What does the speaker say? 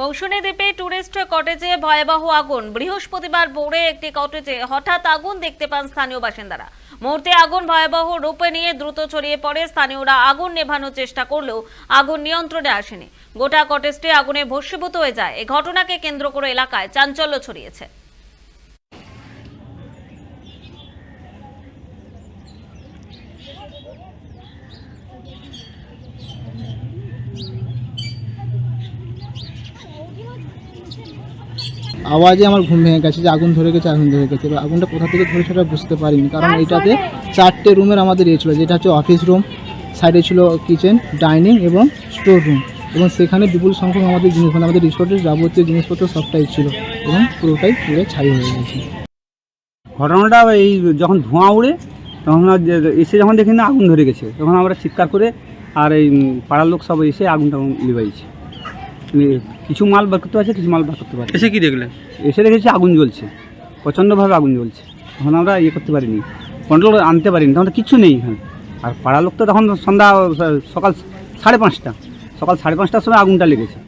মৌসুমী দ্বীপে টুরিস্ট কটেজে ভয়াবহ আগুন। বৃহস্পতিবার ভোরে একটি কটেজে হঠাৎ আগুন দেখতে পান স্থানীয় বাসিন্দারা। মুহূর্তে আগুন ভয়াবহ রূপে নিয়ে দ্রুত ছড়িয়ে পড়ে স্থানীয়রা আগুন নেভানোর চেষ্টা করলেও আগুন নিয়ন্ত্রণে আসেনি। গোটা কটেজটি আগুনে ভস্মীভূত হয়ে যায়। এ ঘটনাকে কেন্দ্র করে এলাকায় চাঞ্চল্য ছড়িয়েছে। আওয়াজে আমার ঘুম ভেঙে গেছে যে আগুন ধরে গেছে আগুন ধরে গেছে। এবার আগুনটা কোথা থেকে ধরে সেটা বুঝতে পারিনি কারণ এটাতে চারটে রুমের আমাদের ইয়ে ছিল যেটা হচ্ছে অফিস রুম সাইডে ছিল কিচেন ডাইনিং এবং স্টোর রুম এবং সেখানে বিপুল সংখ্যক আমাদের জিনিস মানে আমাদের রিসোর্টের যাবতীয় জিনিসপত্র সবটাই ছিল এবং পুরোটাই পুরো ছাই হয়ে গেছে। ঘটনাটা এই যখন ধোঁয়া উড়ে তখন আমরা এসে যখন দেখি না আগুন ধরে গেছে তখন আমরা চিৎকার করে আর এই পাড়ার লোক সব এসে আগুনটা লিবাইছে কিছু মাল বার করতে পারছে কিছু মাল বার করতে পারছে। এসে কি দেখলেন এসে দেখেছি আগুন জ্বলছে। প্রচণ্ডভাবে আগুন জ্বলছে। তখন আমরা ইয়ে করতে পারিনি। কন্ট্রোল আনতে পারিনি। তখন কিছু নেই এখানে। আর পাড়ার লোক তো তখন সন্ধ্যা সকাল সাড়ে পাঁচটা। সকাল সাড়ে পাঁচটার সময় আগুনটা লেগেছে।